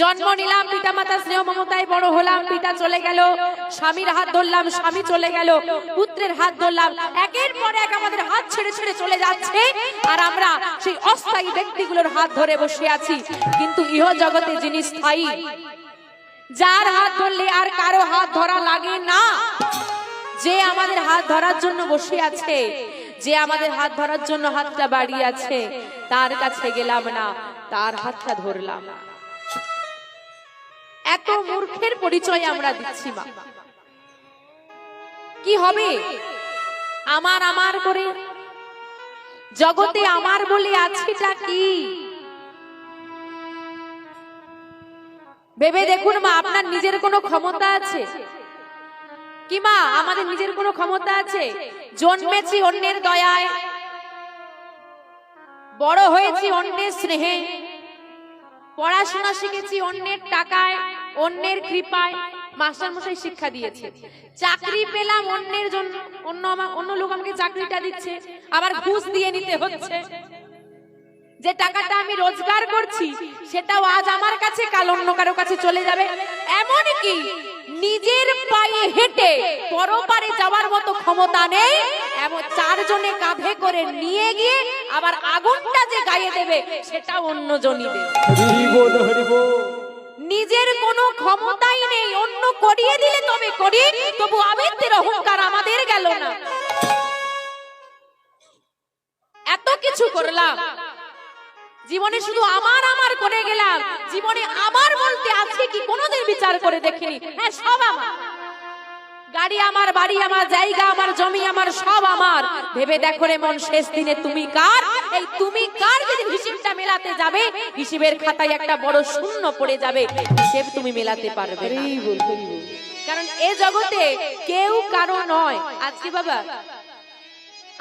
জন্ম নিলাম পিতা মাতা স্নেহ মমতায় বড় হলাম, পিতা চলে গেল, স্বামীর হাত ধরলাম, স্বামী চলে গেল, পুত্রের হাত ধরলাম, একের পর এক আমাদের হাত ছেড়ে ছেড়ে চলে যাচ্ছে, আর আমরা সেই অস্থায়ী ব্যক্তিগুলোর হাত ধরে বসে আছি। কিন্তু ইহ জগতে যিনি স্থায়ী, যার হাত ধরলে আর কারও হাত ধরা লাগে না। যে আমাদের হাত ধরার জন্য বসে আছে, যে আমাদের হাত ধরার জন্য হাতটা বাড়িয়ে আছে, তার কাছে গেলাম না, তার হাতটা ধরলাম এত মূর্খের পরিচয় আমরা দিচ্ছি মা। কি হবে? আমার আমার করে। জগতে আমার বলে আছেটা কি? ভেবে দেখুন মা আপনার নিজের কোনো ক্ষমতা আছে? কি মা আমাদের নিজের কোনো ক্ষমতা আছে? জন্মেছি অন্যের দয়ায়। বড় হয়েছি অন্যের স্নেহে। পড়াশোনা শিখেছি অন্যের টাকায়, অন্যের কৃপায়। মাস্টার মশাই শিক্ষা দিয়েছে। চাকরি পেলাম অন্যের জন্য, অন্য অন্য লোক আমাকে চাকরিটা দিচ্ছে। আবার ঘুষ দিয়ে নিতে হচ্ছে। যে টাকাটা আমি রোজগার করছি, সেটাও আজ আমার কাছে, কাল অন্য কারও কাছে চলে যাবে। এমন কি নিজের পায়ে হেঁটে পরপারে যাওয়ার মতো ক্ষমতা নেই। এমন চারজনে কাঁধে করে নিয়ে গিয়ে আবার আগুনটা যে গায়ে দেবে সেটা দেবে। বল হরি বল নিজের কোনো ক্ষমতাই নেই অন্য করিয়ে দিলে তবে করি তবু আবেগের অহংকার আমাদের গেল না। এত কিছু করলাম। জীবনে শুধু আমার আমার করে গেলাম। জীবনে আমার বলতে আছে কি কোনোদিন বিচার করে দেখিনি? হ্যাঁ সব আমার। গাড়ি আমার বাড়ি আমার জায়গা আমার জমি আমার সব আমার। ভেবে দেখো রে মন শেষ দিনে তুমি কার? এই তুমি কার যেদিন হিসেবটা মেলাতে যাবে হিসেবের খাতায় একটা বড় শূন্য পড়ে যাবে। হিসেব তুমি মেলাতে পারবে কারণ এ জগতে কেউ কারও নয়। আজকে বাবা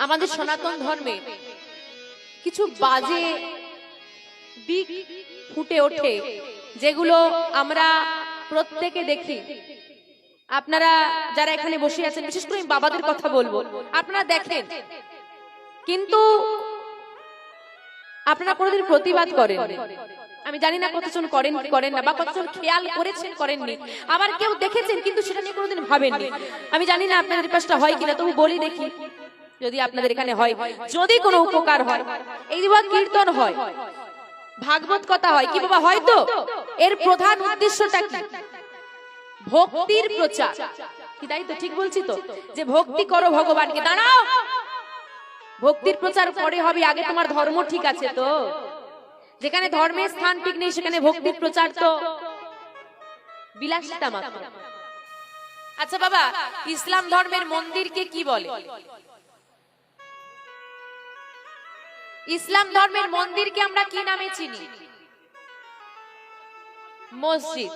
আমাদের সনাতন ধর্মে কিছু বাজে দিক ফুটে ওঠে যেগুলো আমরা প্রত্যেকে দেখি। আপনারা যারা এখানে বসে আছেন, বিশেষ করে আমি বাবাদের কথা বলব, আপনারা দেখেন। কিন্তু আপনারা কোনোদিন প্রতিবাদ করেন আমি জানি না কতজন করেন করেন না, বা কতজন খেয়াল করেছেন, করেননি। আবার কেউ দেখেছেন, কিন্তু সেটা নিয়ে কোনোদিন ভাবেননি। আমি জানি না আপনাদের পাশটা হয় কিনা, তবু বলি দেখি, যদি আপনাদের এখানে হয়। যদি কোনো উপকার হয়, এই যে বা কীর্তন হয়, ভাগবত কথা হয়, কি বাবা হয়তো এর প্রধান উদ্দেশ্যটা কি? ভক্তির প্রচার। কি তাই তো? ঠিক বলছি তো? যে ভক্তি করো ভগবানকে। দাঁড়াও! ভক্তির প্রচার পরে হবে আগে তোমার ধর্ম ঠিক আছে তো? যেখানে ধর্মের স্থান ঠিক নেই সেখানে ভক্তির প্রচার তো বিলাসিতা মাত্র। আচ্ছা বাবা ইসলাম ধর্মের মন্দিরকে কি বলে? ইসলাম ধর্মের মন্দিরকে আমরা কি নামে চিনি? মসজিদ।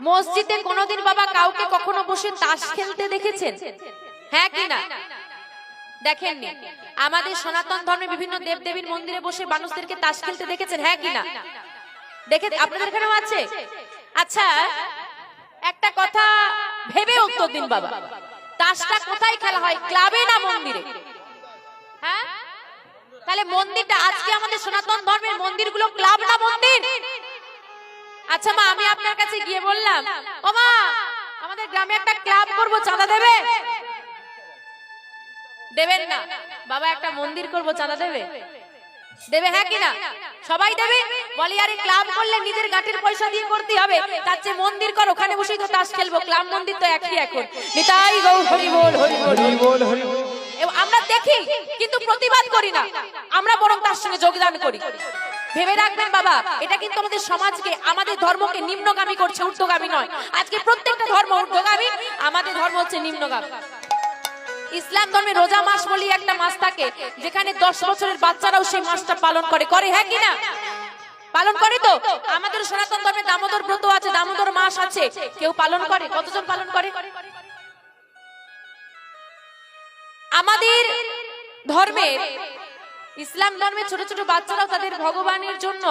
মসজিদে কোনোদিন বাবা কাউকে কখনো বসে তাস খেলতে দেখেছেন? হ্যাঁ কি না? দেখেননি। আমাদের সনাতন ধর্মে বিভিন্ন দেবদেবীর মন্দিরে বসে মানুষদেরকে তাস খেলতে দেখেছেন? হ্যাঁ কি না? দেখে আপনাদের এখানেও আছে? আচ্ছা একটা কথা ভেবে উত্তর দিন বাবা। তাসটা কোথায় খেলা হয়? ক্লাবে না মন্দিরে? হ্যাঁ? তাহলে মন্দিরটা আজকে আমাদের সনাতন ধর্মের মন্দিরগুলো ক্লাব না মন্দির? আচ্ছা মা, আমি আপনার কাছে গিয়ে বললাম, ও মা, আমাদের গ্রামে একটা ক্লাব করব, চাঁদা দেবে? দেবেন না। বাবা একটা মন্দির করব, চাঁদা দেবে? দেবে হ্যাঁ কিনা সবাই দেবে? বলি, আরে, ক্লাব করলে নিজের গাঁটের পয়সা দিয়ে করতে হবে। তার চেয়ে মন্দির কর, ওখানে বসেই তো তাস খেলব। ক্লাব মন্দির তো একই এখন। নিতাই গৌ, হরি বল হরি বল হরি বল, হরি আমরা দেখি, কিন্তু প্রতিবাদ করি না। আমরা বরং তার সঙ্গে যোগদান করি। ভেবে রাখবেন বাবা, এটা কিন্তু আমাদের সমাজকে, আমাদের ধর্মকে নিম্নগামী করছে, ঊর্ধ্বগামী নয়। আজকে প্রত্যেকটা ধর্ম ঊর্ধ্বগামী, আমাদের ধর্ম হচ্ছে নিম্নগামী। ইসলাম ধর্মে রোজা মাস বলি একটা মাস থাকে, যেখানে দশ বছরের বাচ্চারাও সেই মাসটা পালন করে। করে হ্যাঁ কিনা পালন করে তো? আমাদের সনাতন ধর্মে দামোদর ব্রত আছে, দামোদর মাস আছে। কেউ পালন করে? কতজন পালন করে? আমাদের ধর্মের ইসলাম ধর্মের ছোট ছোট বাচ্চারাও তাদের ভগবানের জন্য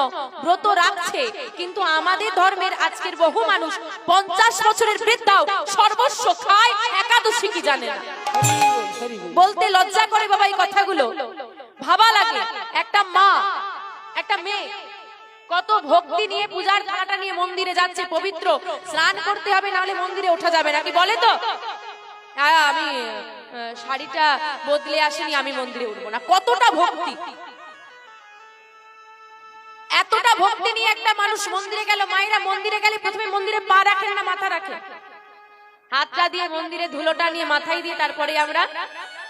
ব্রত রাখছে। কিন্তু আমাদের ধর্মের আজকের বহু মানুষ পঞ্চাশ বছরের বৃদ্ধাও সর্বস্ব খায়, একাদশী কি জানে না? বলতে লজ্জা করে বাবা এই কথাগুলো। ভাবা লাগে, একটা মা, একটা মেয়ে কত ভক্তি নিয়ে পূজার থালাটা নিয়ে মন্দিরে যাচ্ছে, পবিত্র, স্নান করতে হবে না হলে মন্দিরে ওঠা যাবে নাকি বলে তো? আমি শাড়িটা বদলে আসেনি, আমি মন্দিরে উঠবো না। কতটা ভক্তি? এতটা ভক্তি নিয়ে একটা মানুষ মন্দিরে গেল, মায়েরা মন্দিরে গেলে প্রথমে মন্দিরে পা রাখেন না, মাথা রাখেন। হাতটা দিয়ে মন্দিরে ধুলোটা নিয়ে মাথায় দিয়ে তারপরে আমরা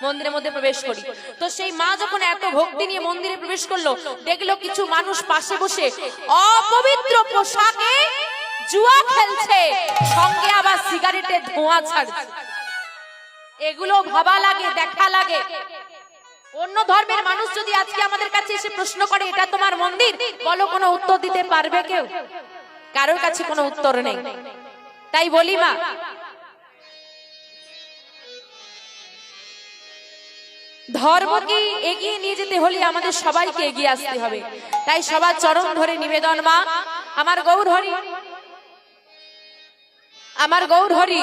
মন্দিরের মধ্যে প্রবেশ করি। তো সেই মা যখন এত ভক্তি নিয়ে মন্দিরে প্রবেশ করল, দেখল কিছু মানুষ পাশে বসে অপবিত্র পোশাকে জুয়া খেলছে, সঙ্গে আবার সিগারেটের ধোঁয়া ছাড়ছে। এগুলো ভাবা লাগে, দেখা লাগে। অন্য ধর্মের মানুষ যদি আজকে আমাদের কাছে এসে প্রশ্ন করে, এটা তোমার মন্দির? বলো, কোনো উত্তর দিতে পারবে কেউ? কারোর কাছে কোনো উত্তর নেই। তাই বলি মা, ধর্মকে এগিয়ে নিয়ে যেতে হলে আমাদের সবাইকে এগিয়ে আসতে হবে। তাই সবার চরণ ধরে নিবেদন মা, আমার গৌর হরি, আমার গৌর হরি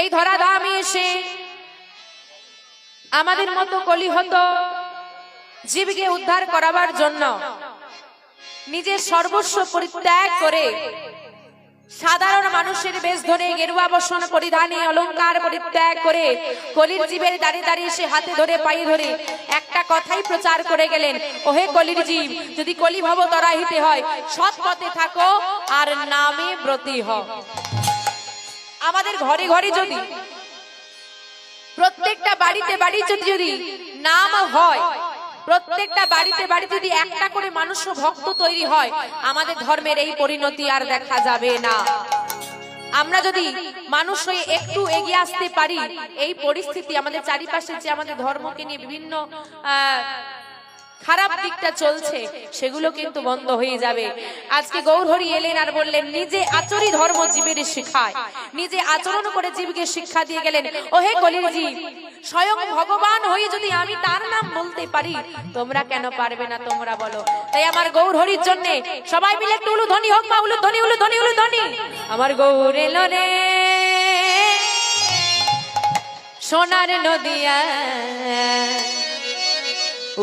এই ধরা দামে এসে আমাদের মতো কলিহত জীবকে উদ্ধার করাবার জন্য নিজের সর্বস্ব পরিত্যাগ করে সাধারণ মানুষের বেশ ধরে গেরুয়া বসন পরিধানে অলংকার পরিত্যাগ করে কলির জীবের দাঁড়িয়ে দাঁড়িয়ে সে হাতে ধরে পায়ে ধরে একটা কথাই প্রচার করে গেলেন, ওহে কলির জীব, যদি কলি ভব তরাহিতে হয়, সৎ পথে থাকো আর নামে ব্রতী হ আমাদের ঘরে ঘরে যদি, প্রত্যেকটা বাড়িতে বাড়ি যদি যদি নাম হয়, প্রত্যেকটা বাড়িতে বাড়ি যদি একটা করে মানুষ ভক্ত তৈরি হয়, আমাদের ধর্মের এই পরিণতি আর দেখা যাবে না। আমরা যদি মানুষ হয়ে একটু এগিয়ে আসতে পারি, এই পরিস্থিতি আমাদের চারিপাশে যে আমাদের ধর্মকে নিয়ে বিভিন্ন খারাপ দিকটা চলছে, সেগুলো কিন্তু বন্ধ হয়ে যাবে। আজকে গৌরহরি এলেন আর বললেন, নিজে আচরি ধর্ম জীবের শিখায় নিজে আচরণ করে জীবকে শিক্ষা দিয়ে গেলেন। ওহে কলির জীব স্বয়ং ভগবান হয়ে যদি আমি তার নাম বলতে পারি, তোমরা কেন পারবে না তোমরা বলো। তাই আমার গৌরহরির জন্য সবাই মিলে একটু ধ্বনি হোক মা উলু ধ্বনি উলু ধ্বনি উলু ধ্বনি আমার গৌর এলো রে। সোনার নদিয়া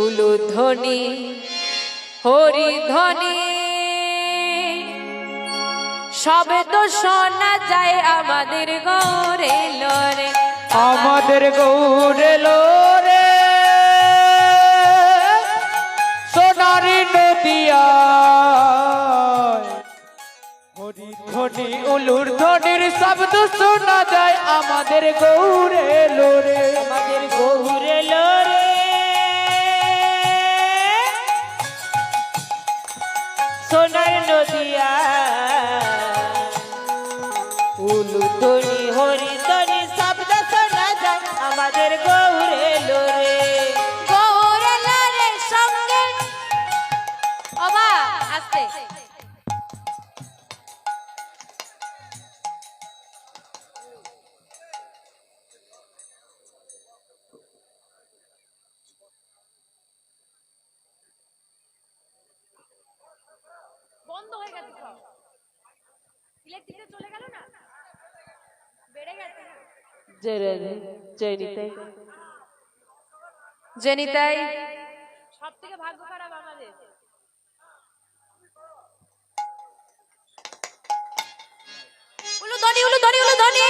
উলুধ্বনি হরিধ্বনি। সবে তো শোনা যায় আমাদের গৌরে লরে। আমাদের গৌরেলো রে সোনারি নদিয়া হরি ধ্বনি উলুর ধ্বনির শব্দ শোনা যায় আমাদের গৌরেলো রে আমাদের গৌরেলো রে সোনার নদিয়া। উলুতনি হরিতনি শব্দ শোনা যায় আমাদের গৌরে। ইলেকট্রিকে চলে গেল না? বেড়ে গেছে জয় রাধে জয় নিতাই জেনিতাই সব থেকে ভাগ্য খারাপ আমাদের উলু ধনি উলু ধনি উলু ধনি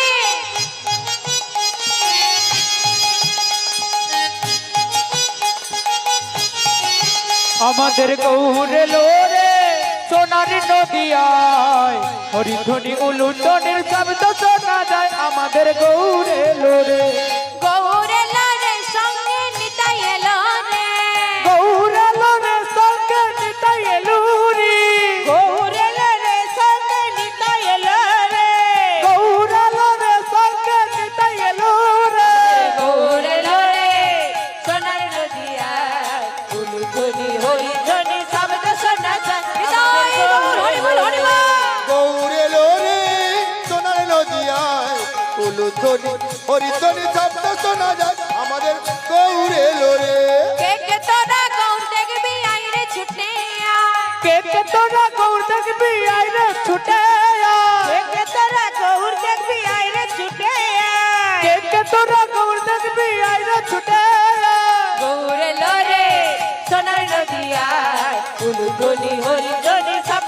আমাদের গৌরে লোরে সোনার নদিয়ায় হরিধ্বনি উলুটনের শব্দ শোনা যায় আমাদের গৌরে লোরে। গৌরে উলুধ্বনি হরিধ্বনি শব্দ শোনা যায় আমাদের গৌরে লোরে কে তোরা গৌর দেখবি আইরে ছুটে কে কে তোরা গৌর দেখবি আইরে ছুটে কে তোরা গৌর দেখবি আইরে ছুটে কে কে তোরা গৌর দেখবি আইরে ছুটে গৌরে লরে সোনার নদিয়ায় উলুধনি হরিধনি শব্দ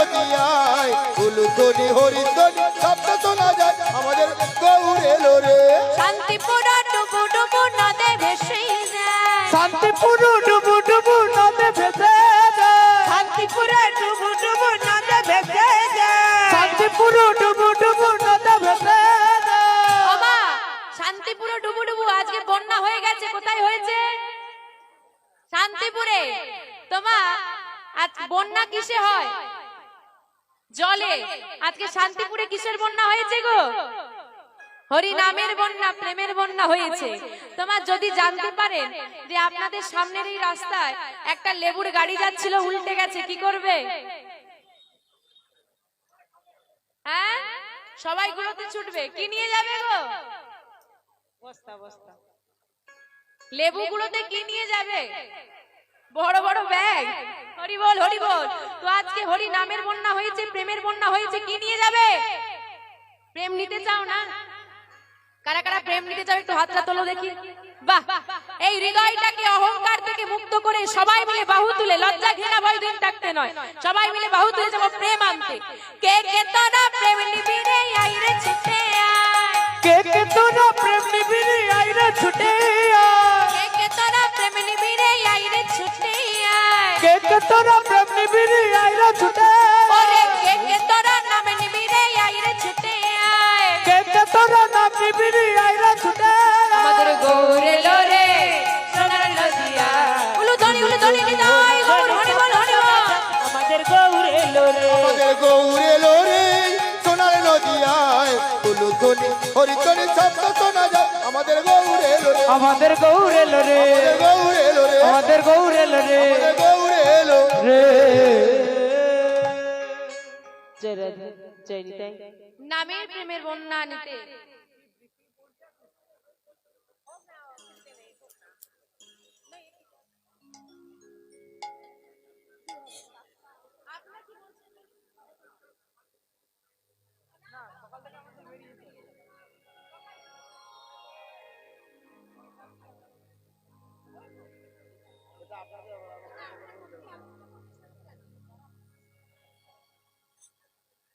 সোনার নদিয়ায় উলুধ্বনি হরিধ্বনি শব্দ শোনা যায় আমাদের গৌরে লোরে শান্তিপুর ডুবু ডুবু নদে ভেসে যায়। শান্তিপুর আজকে শান্তিপুরে কিসের বন্যা হয়েছে গো? হরি নামের বন্যা প্রেমের বন্যা হয়েছে। তোমার যদি জানতে পারেন যে আপনাদের সামনের এই রাস্তায় একটা লেবুর গাড়ি যাচ্ছিল উল্টে গেছে কি করবে? হ্যাঁ? সবাই গুলোতে ছুটবে। কি নিয়ে যাবে গো? বস্তা বস্তা। লেবু গুলোতে কি নিয়ে যাবে? বড় বড় ব্যাগ। হরি বল হরি বল। তো আজকে হরি নামের বন্যা হয়েছে, প্রেমের বন্যা হয়েছে, কি নিয়ে যাবে? প্রেম নিতে চাও না? কারা কারা প্রেম নিতে চাও, একটু হাতটা তোলো দেখি। বাহ! এই হৃদয়টাকে অহংকার থেকে মুক্ত করে সবাই মিলে বাহু তুলে, লজ্জা ঘৃণা ভয় দিন থাকতে নয়। সবাই মিলে বাহু তুলে যাব প্রেম আনতে। কে কে তোরা প্রেম নিবি রে, আই রে ছিটে আয়। কে কে তো না প্রেম নিবিড়ি আইরে ছুটে আয়। তোরা প্রেম নিবিড়ি আইরে ছুটে ওরে কে কে তোরা নামে নিবি রে আই রে ছিটে আয়। কে কে তোরা নাম নিবিড়ি আইরে ছুটে আমাদের গৌরে লোরে সোনার নদিয়া উলু ধনি উলু ধনি নিদাই গৌর হরি বল হরি আমাদের গৌরে লোরে। আমাদের গৌরে লোরে সোনার নদিয়ায় উলুধ্বনি হরিধ্বনি শব্দ শোনা যায়। আমাদের গৌরে লোরে। আমাদের গৌরে লোরে। আমাদের গৌরে লোরে। আমাদের গৌরে লোরে। আমাদের গৌরে লোরে রে নামের প্রেমের বন্যা নিতে।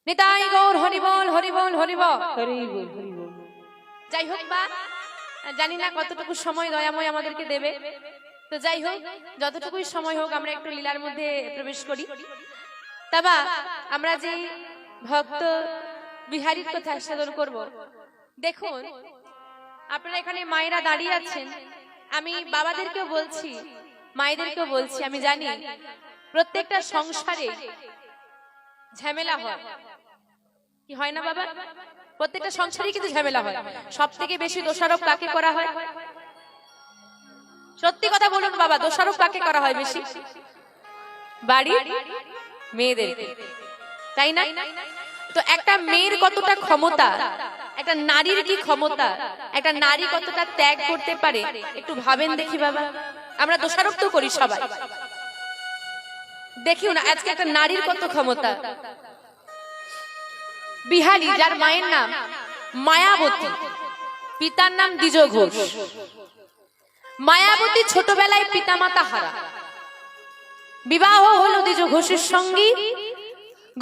নিতাই গৌর হরি বল হরি বল হরি বল হরি বল। হরি বল যাই হোক বা জানি না কতটুকু সময় দয়াময় আমাদেরকে দেবে। তো যাই হোক যতটুকুই সময় হোক আমরা একটু লীলার মধ্যে প্রবেশ করি। তাবা আমরা যে ভক্ত বিহারীর কথা সাধন করব। দেখুন আপনারা এখানে মায়েরা দাঁড়িয়ে আছেন। আমি বাবাদেরকেও বলছি মায়েদেরকেও বলছি আমি জানি প্রত্যেকটা সংসারে ঝামেলা হয়। কি হয় না বাবা? প্রত্যেকটা সংসারে কিন্তু ঝামেলা হয়। সব থেকে বেশি দোষারোপ কাকে করা হয়? সত্যি কথা বলুন বাবা দোষারোপ কাকে করা হয় বেশি? বাড়ি মেয়েদের। তাই না? তো একটা মেয়ের কতটা ক্ষমতা একটা নারীর কি ক্ষমতা একটা নারী কতটা ত্যাগ করতে পারে? একটু ভাবেন দেখি বাবা। আমরা দোষারোপ তো করি সবাই। দেখিও না আজকে একটা নারীর কত ক্ষমতা। বিহারী যার মায়ের নাম মায়াবতী। পিতার নাম দ্বিজ ঘোষ। মায়াবতী ছোটবেলায় পিতামাতা হারা। বিবাহ হলো দ্বিজ ঘোষের সঙ্গী।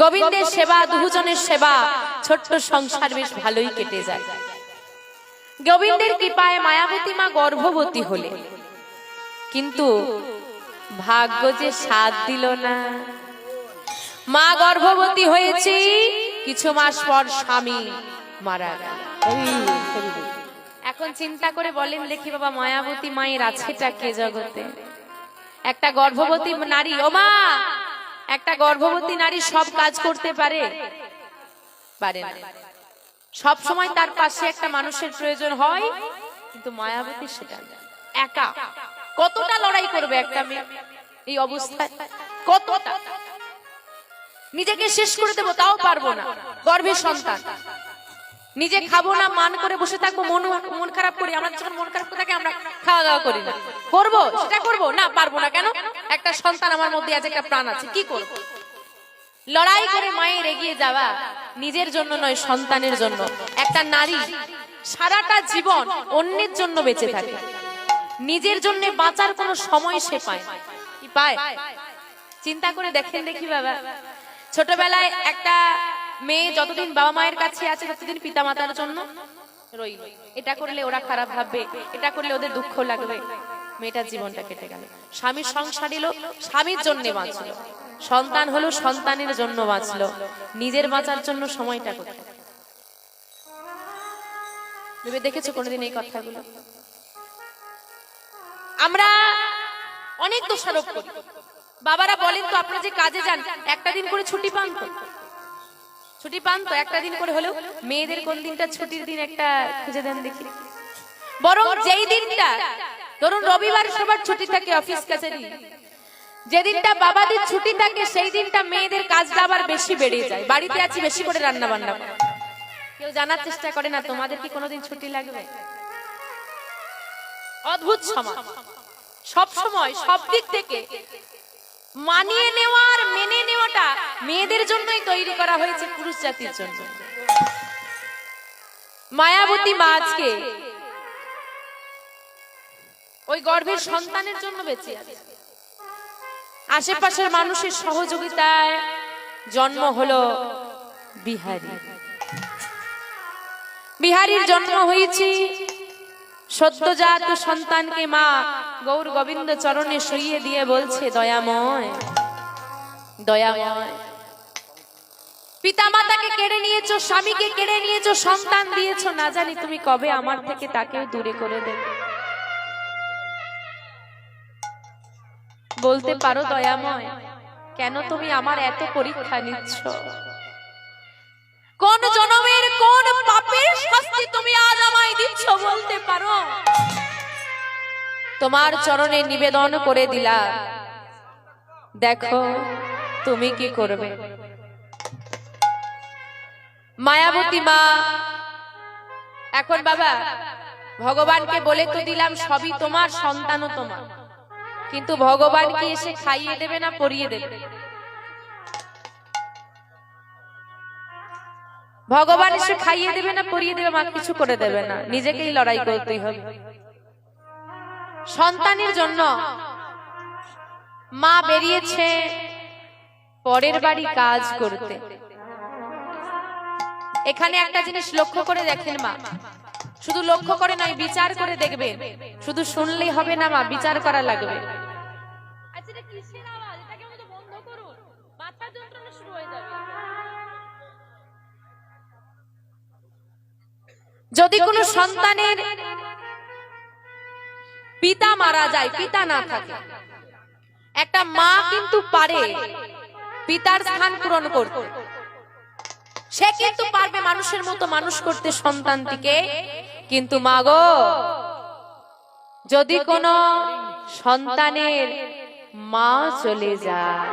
গোবিন্দের সেবা দুজনের সেবা ছোট্ট সংসার বেশ ভালোই কেটে যায়। গোবিন্দের কৃপায় মায়াবতী মা গর্ভবতী হলে কিন্তু ভাগ্য যে সাথ দিল না। মা গর্ভবতী হয়েছে, কিছু মাস পর স্বামী মারা এখন চিন্তা করে বলেন, দেখি বাবা, মায়াবতী মায়ের আছেটা কে জগতে? একটা গর্ভবতী নারী, ও মা, একটা গর্ভবতী নারী সব কাজ করতে পারে? পারে সব সময় তার পাশে একটা মানুষের প্রয়োজন হয়, কিন্তু মায়াবতী সেটা একা। কতটা লড়াই করবে একটা মেয়ে এই অবস্থায়? কতটা? নিজেকে শেষ করে দেবো, তাও পারব না। গর্ভের সন্তান। নিজে খাব না, মান করে বসে থাকব, মন মন খারাপ করি। আমরা যখন মন খারাপ থাকি, আমরা খাওয়া দাওয়া করি না। করব? সেটা করব? না, পারব না। কেন? একটা সন্তান আমার মধ্যে আছে একটা প্রাণ আছে। কি করব? লড়াই করে মায়ের এগিয়ে যাওয়া নিজের জন্য নয়, সন্তানের জন্য। একটা নারী সারাটা জীবন অন্যের জন্য বেঁচে থাকে। নিজের জন্য বাঁচার কোনো সময় সে পায় কি পায়? চিন্তা করে দেখেন দেখি বাবা। ছোটবেলায় একটা মেয়ে যতদিন বাবা মায়ের কাছে আছে, ততদিন পিতা মাতার জন্য রইল। এটা করলে ওরা খারাপ ভাববে, এটা করলে ওদের দুঃখ লাগবে। মেয়েটার জীবনটা কেটে গেল। স্বামীর সংসার এলো স্বামীর জন্য বাঁচলো। সন্তান হলো সন্তানের জন্য বাঁচলো। নিজের বাঁচার জন্য সময়টা কোথায়? ভেবে দেখেছ কোনোদিন এই কথাগুলো? আমরা অনেক দোষারোপ করি। বাবারা বলেন তো আপনারা যে কাজে যান, একটা দিন করে ছুটি পান তো। ছুটি পান তো, একটা দিন করে হলেও মেয়েদের কোন দিনটা ছুটির দিন একটা খুঁজে দেন দেখি। বরং যেই দিনটা, ধরুন রবিবার সবার ছুটি থাকে অফিস কাছারি যেদিনটা বাবাদের ছুটি থাকে, সেই দিনটা মেয়েদের কাজটা আবার বেশি বেড়ে যায়। বাড়িতে আছি, বেশি করে রান্না বান্না। কেউ জানার চেষ্টা করে না, তোমাদের কি কোনোদিন ছুটি লাগবে? অদ্ভুত সমাজ। সব সময় সব দিক থেকে মানিয়ে নেওয়া আর মেনে নেওয়াটা মেয়েদের জন্যই তৈরি করা হয়েছে পুরুষ জাতির জন্য। মায়াবতী মা আজকে ওই গর্ভের সন্তানের জন্য বেঁচে আছে। আশেপাশের মানুষের সহযোগিতায় জন্ম হলো বিহারী। বিহারীর জন্ম হয়েছে সদ্যজাত সন্তানকে মা গৌর গোবিন্দ চরণে শুইয়ে দিয়ে বলছে, দয়াময় দয়াময়। পিতা মাতাকে কেড়ে নিয়েছো, স্বামীকে কেড়ে নিয়েছো, সন্তান দিয়েছ, না জানি তুমি কবে আমার থেকে তাকেও দূরে করে দেবে। বলতে পারো, দয়াময়, কেন তুমি আমার এত পরীক্ষা নিচ্ছ? কোন জনমের কোন পাপের শাস্তি তুমি আজ আমায় দিচ্ছ বলতে পারো? তোমার চরণে নিবেদন করে দিলা দেখো, তুমি কি করবে? মায়াবতী মা, এখন বাবা, ভগবানকে বলে তো দিলাম সবই তোমার, সন্তানও তোমার। কিন্তু ভগবান কি এসে খাইয়ে দেবে না পরিয়ে দেবে? ভগবান এসে খাইয়ে দেবে না, পরিয়ে দেবে, মা কিছু করে দেবে না। নিজেকেই লড়াই করতেই হবে। সন্তানের জন্য মা বেরিয়েছে পরের বাড়ি কাজ করতে। এখানে একটা জিনিস লক্ষ্য করে দেখেন মা। শুধু লক্ষ্য করে নয়, বিচার করে দেখবে শুধু শুনলেই হবে না মা, বিচার করা লাগবে। আচ্ছা যদি কোনো সন্তানের পিতা মারা যায়, পিতা না থাকে, একটা মা কিন্তু পারে পিতার স্থান পূরণ করতে। সে কিন্তু পারবে মানুষের মতো মানুষ করতে সন্তানটিকে, কিন্তু মা গো, যদি কোনো সন্তানের মা চলে যায়,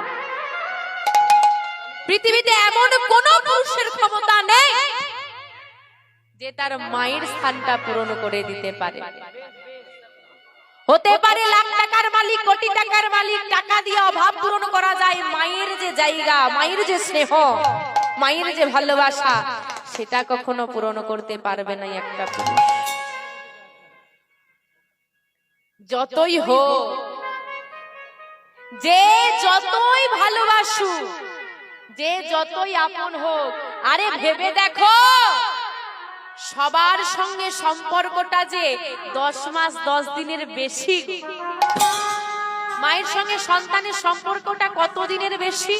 পৃথিবীতে এমন কোন পুরুষের ক্ষমতা নেই যে তার মায়ের স্থানটা পূরণ করে দিতে পারে। হতে পারে লাখ টাকার মালিক কোটি টাকার মালিক টাকা দিয়ে অভাব পূরণ করা যায় মায়ের যে জায়গা মায়ের যে স্নেহ মায়ের যে ভালোবাসা সেটা কখনো পূরণ করতে পারবে না একটা পুরুষ। যতই হোক যে যতই ভালোবাসু যে যতই আপন হোক আরে ভেবে দেখো সবার সঙ্গে সম্পর্কটা যে দশ মাস দশ দিনের বেশি? মায়ের সঙ্গে সন্তানের সম্পর্কটা কত দিনের বেশি?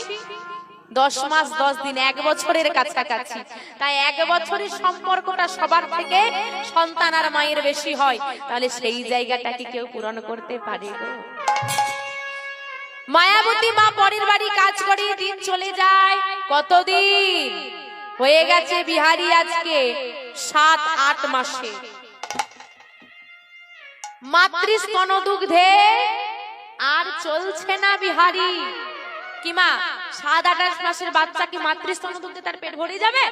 দশ মাস দশ দিন, এক বছরের কাছাকাছি। তাই এক বছরের সম্পর্কটা সবার থেকে সন্তান আর মায়ের বেশি হয়। তাহলে সেই জায়গাটা কি কেউ পূরণ করতে পারে মায়াবতী মা পরের বাড়ি কাজ করে দিন চলে যায়। কতদিন? হয়ে গেছে বিহারি আজকে সাত, আট মাসে। দুগ্ধে আর চলছে না বিহারি। কি মা, সাত, আঠাশ মাসের বাচ্চা কি মাতৃস্তন দুগ্ধে তার পেট ভরে যাবে?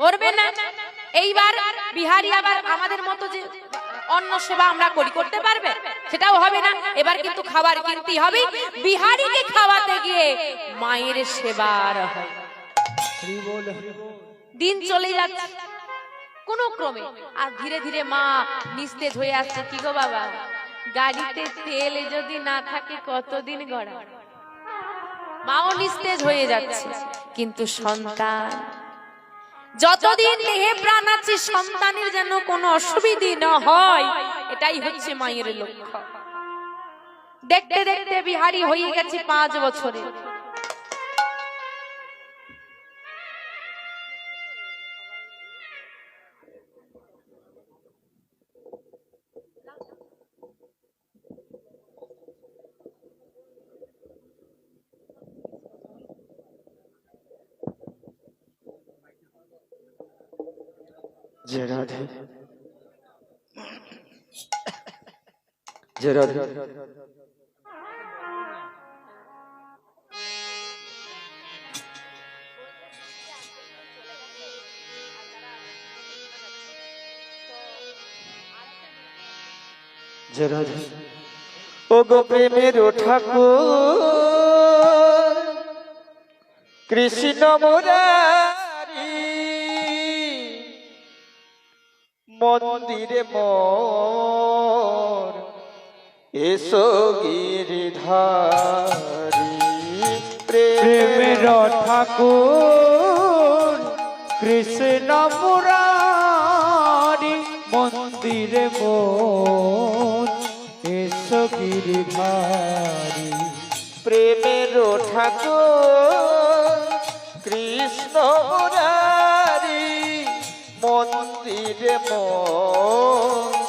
ভরবে না। এইবার বিহারি আবার আমাদের মতো যে অন্ন সেবা আমরা করি, করতে পারবে? সেটাও হবে না। এবার কিন্তু খাবার কিনতেই হবে। বিহারীকে খাওয়াতে গিয়ে মায়ের সেবার হয়। দিন চলে যাচ্ছে। কোন ক্রমে। আর ধীরে ধীরে মা নিস্তেজ হয়ে আসছে, কি গো বাবা? গাড়িতে তেল যদি না থাকে কতদিন গড়া? মাও নিস্তেজ হয়ে যাচ্ছে। কিন্তু সন্তান, যতদিন দেহে প্রাণ আছে, সন্তানের যেন কোনো অসুবিধে না হয়, এটাই হচ্ছে মায়ের লক্ষ্য। দেখতে দেখতে বিহারি হয়ে গেছে পাঁচ বছরে। জরদ জরদ ও গো প্রেমের ঠাকুর কৃষ্ণ মুরারি মন্দিরে মন এসো গিরিধারি প্রেমের ঠাকুর কৃষ্ণ মুরারি মন্দিরে মন। এসো গিরিধারী। প্রেমের ঠাকুর কৃষ্ণ মুরারি মন্দিরে মোর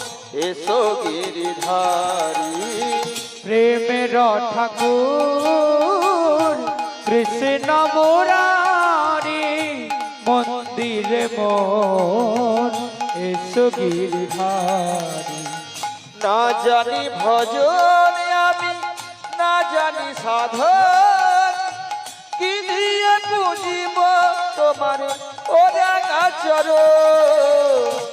এসো গিরিধারি। প্রেমের ঠাকুর কৃষ্ণ মুরারি মন্দিরে মন এসো গিরিধারী। না জানি ভজন আমি না জানি সাধন। কি দিয়ে বুঝিব তোমার ওরা চরণ